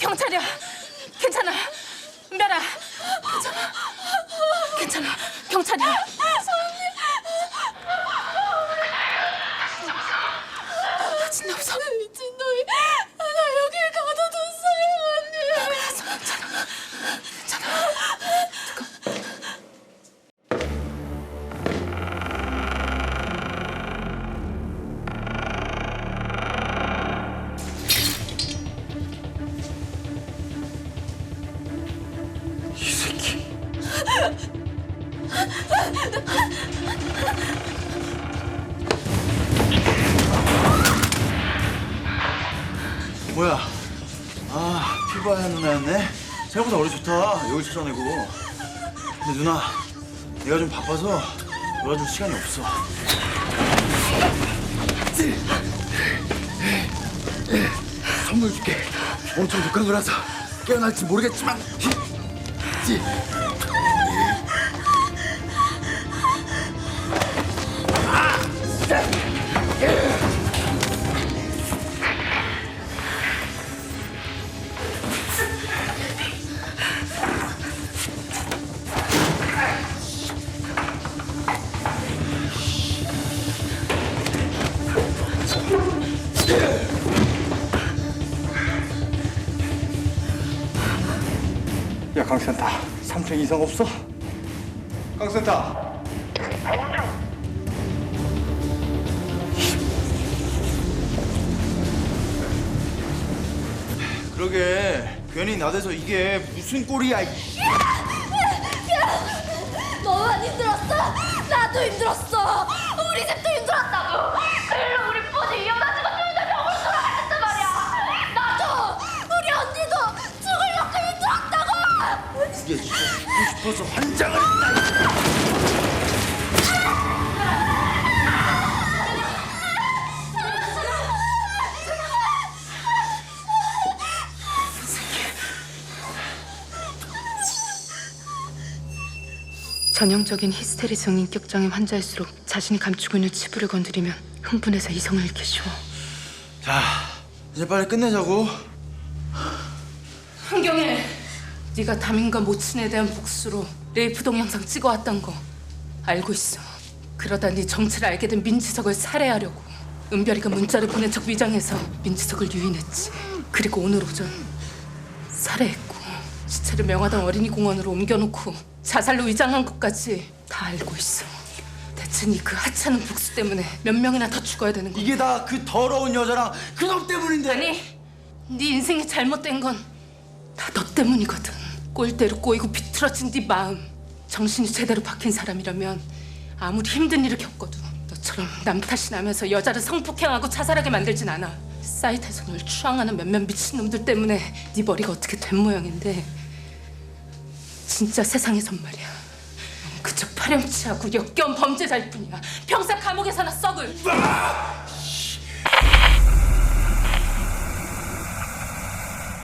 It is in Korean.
경찰이야. 괜찮아. 은별아. 괜찮아. 괜찮아. 경찰이야. 이 새끼. 뭐야? 아, 피부하얀 누나였네? 생각보다 머리 좋다. 여기 찾아내고. 근데 누나, 내가 좀 바빠서 놀아줄 시간이 없어. 선물 줄게. 엄청 독한 거라서 깨어날지 모르겠지만. 이. 야 강센터 3층 이상 없어? 강센터 그러게 괜히 나대서 이게 무슨 꼴이야 이 너만 힘들었어? 나도 힘들었어. 우리 집도 힘들었다고. 힘들었다고. 이게 진짜 죽고 싶어서 환장을 했다 전형적인 히스테리성 인격장애 환자일수록 자신이 감추고 있는 치부를 건드리면 흥분해서 이성을 잃기 쉬워. 자 이제 빨리 끝내자고 한경애, 네가 담임과 모친에 대한 복수로 레이프 동영상 찍어왔던 거 알고 있어. 그러다 네 정체를 알게 된 민지석을 살해하려고 은별이가 문자를 보낸 척 위장해서 민지석을 유인했지. 그리고 오늘 오전 살해했고 시체를 명화당 어린이 공원으로 옮겨놓고 자살로 위장한 것까지 다 알고 있어. 대체 네 그 하찮은 복수 때문에 몇 명이나 더 죽어야 되는 거야? 이게 다 그 더러운 여자랑 그놈 때문인데 아니, 네 인생이 잘못된 건 다 너 때문이거든. 꼴대로 꼬이고 비틀어진 네 마음. 정신이 제대로 박힌 사람이라면 아무리 힘든 일을 겪어도 너처럼 남 탓이 나면서 여자를 성폭행하고 자살하게 만들진 않아. 사이트에서 널 추앙하는 몇몇 미친놈들 때문에 네 머리가 어떻게 된 모양인데 진짜 세상에선 말이야. 넌 그저 파렴치하고 역겨운 범죄자일 뿐이야. 평생 감옥에 서나 썩을.